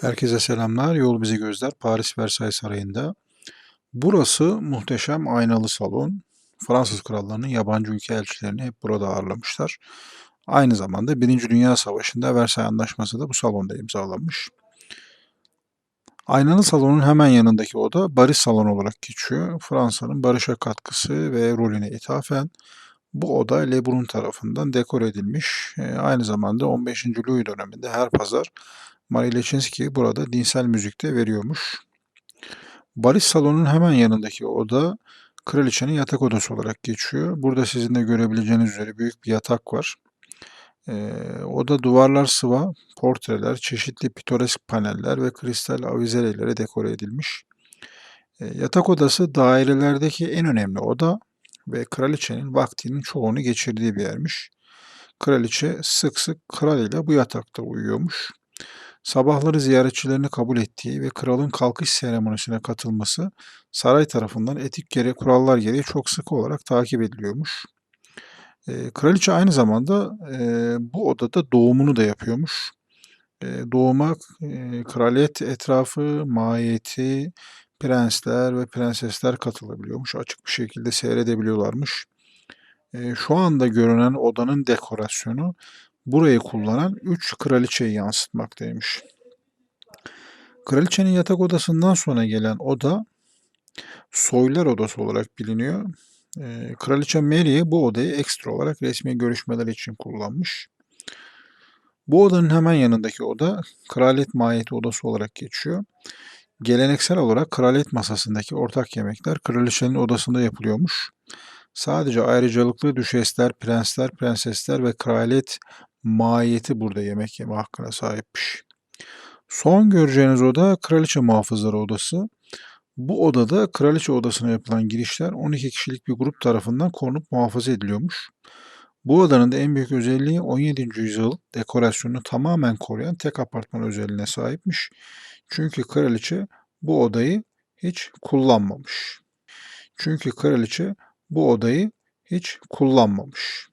Herkese selamlar. Yol bizi gözler. Paris Versailles Sarayı'nda. Burası muhteşem aynalı salon. Fransız krallarının yabancı ülke elçilerini hep burada ağırlamışlar. Aynı zamanda Birinci Dünya Savaşı'nda Versailles Anlaşması da bu salonda imzalanmış. Aynalı salonun hemen yanındaki oda barış salonu olarak geçiyor. Fransa'nın barışa katkısı ve rolüne ithafen bu oda Lebrun tarafından dekor edilmiş. E, aynı zamanda 15. Louis döneminde her pazar Marie Leçinski burada dinsel müzikte veriyormuş. Barış salonunun hemen yanındaki oda kraliçenin yatak odası olarak geçiyor. Burada sizin de görebileceğiniz üzere büyük bir yatak var. Ee, oda duvarlar sıva, portreler, çeşitli pitoresk paneller ve kristal avizelelere dekore edilmiş. Ee, yatak odası dairelerdeki en önemli oda ve kraliçenin vaktinin çoğunu geçirdiği bir yermiş. Kraliçe sık sık kral ile bu yatakta uyuyormuş. Sabahları ziyaretçilerini kabul ettiği ve kralın kalkış seremonisine katılması saray tarafından etik gereği kurallar gereği çok sık olarak takip ediliyormuş. E, kraliçe aynı zamanda e, bu odada doğumunu da yapıyormuş. E, doğuma e, kraliyet etrafı, mahiyeti, prensler ve prensesler katılabiliyormuş. Açık bir şekilde seyredebiliyorlarmış. E, şu anda görünen odanın dekorasyonu burayı kullanan 3 kraliçeyi yansıtmaktaymış. Kraliçenin yatak odasından sonra gelen oda soylar odası olarak biliniyor. Ee, Kraliçe Mary bu odayı ekstra olarak resmi görüşmeler için kullanmış. Bu odanın hemen yanındaki oda kraliyet mahiyeti odası olarak geçiyor. Geleneksel olarak kraliyet masasındaki ortak yemekler kraliçenin odasında yapılıyormuş. Sadece ayrıcalıklı düşesler, prensler, prensesler ve kraliyet mahiyeti burada yemek yeme hakkına sahipmiş. Son göreceğiniz oda kraliçe muhafızları odası. Bu odada kraliçe odasına yapılan girişler 12 kişilik bir grup tarafından korunup muhafaza ediliyormuş. Bu odanın da en büyük özelliği 17. yüzyıl dekorasyonunu tamamen koruyan tek apartman özelliğine sahipmiş. Çünkü kraliçe bu odayı hiç kullanmamış. Çünkü kraliçe bu odayı hiç kullanmamış.